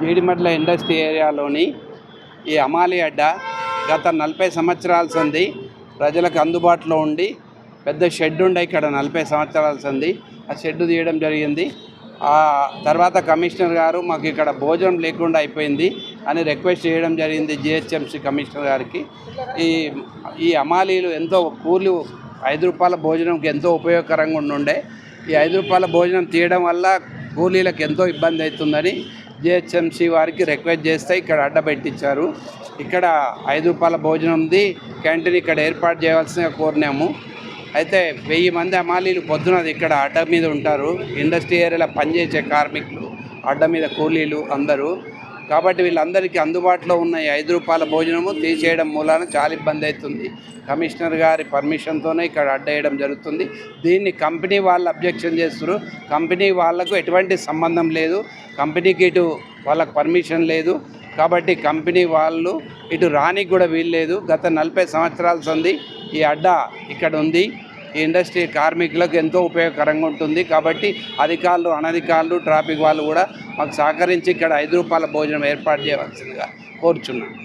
Jeedimetla industry ఏరియాలోని ఈ అమాలి అడ్డ గత నలభై సంవత్సరాల సంది ప్రజలకు అందుబాటులో ఉండి పెద్ద షెడ్ ఉండే ఇక్కడ నలభై సంవత్సరాల సంది ఆ షెడ్ తీయడం జరిగింది. ఆ తర్వాత కమిషనర్ గారు మాకు ఇక్కడ భోజనం లేకుండా అయిపోయింది అని రిక్వెస్ట్ చేయడం జరిగింది జిహెచ్ఎంసీ కమిషనర్ గారికి. ఈ ఈ అమాలీలు ఎంతో కూలి ఐదు రూపాయల భోజనంకి ఎంతో ఉపయోగకరంగా ఉండుండే. ఈ ఐదు రూపాయల భోజనం తీయడం వల్ల కూలీలకు ఎంతో ఇబ్బంది అవుతుందని జిహెచ్ఎంసీ వారికి రిక్వెస్ట్ చేస్తే ఇక్కడ అడ్డబెట్టించారు ఇక్కడ ఐదు రూపాయల భోజనం ఉంది. క్యాంటీన్ ఇక్కడ ఏర్పాటు చేయవలసిందిగా కోరినాము. అయితే వెయ్యి మంది అమాలీలు పొద్దున ఇక్కడ అడ్డ మీద ఉంటారు. ఇండస్ట్రీ ఏరియాలో పనిచేసే కార్మికులు అడ్డ మీద కూలీలు అందరూ కాబట్టి వీళ్ళందరికీ అందుబాటులో ఉన్న ఈ ఐదు రూపాయల భోజనము తీసేయడం మూలాన చాలా ఇబ్బంది అవుతుంది. కమిషనర్ గారి పర్మిషన్తోనే ఇక్కడ అడ్డేయడం జరుగుతుంది. దీన్ని కంపెనీ వాళ్ళు అబ్జెక్షన్ చేస్తున్నారు కంపెనీ వాళ్ళకు ఎటువంటి సంబంధం లేదు. కంపెనీకి ఇటు వాళ్ళకు పర్మిషన్ లేదు. కాబట్టి కంపెనీ వాళ్ళు ఇటు రానికి కూడా వీల్లేదు. గత నలభై సంవత్సరాల సంది ఈ అడ్డ ఇక్కడ ఉంది. ఈ ఇండస్ట్రీ కార్మికులకు ఎంతో ఉపయోగకరంగా ఉంటుంది. కాబట్టి అధికారులు అనధికారులు ట్రాఫిక్ వాళ్ళు కూడా మాకు సహకరించి ఇక్కడ ఐదు రూపాయల భోజనం ఏర్పాటు చేయవలసిందిగా కోరుచున్నాను.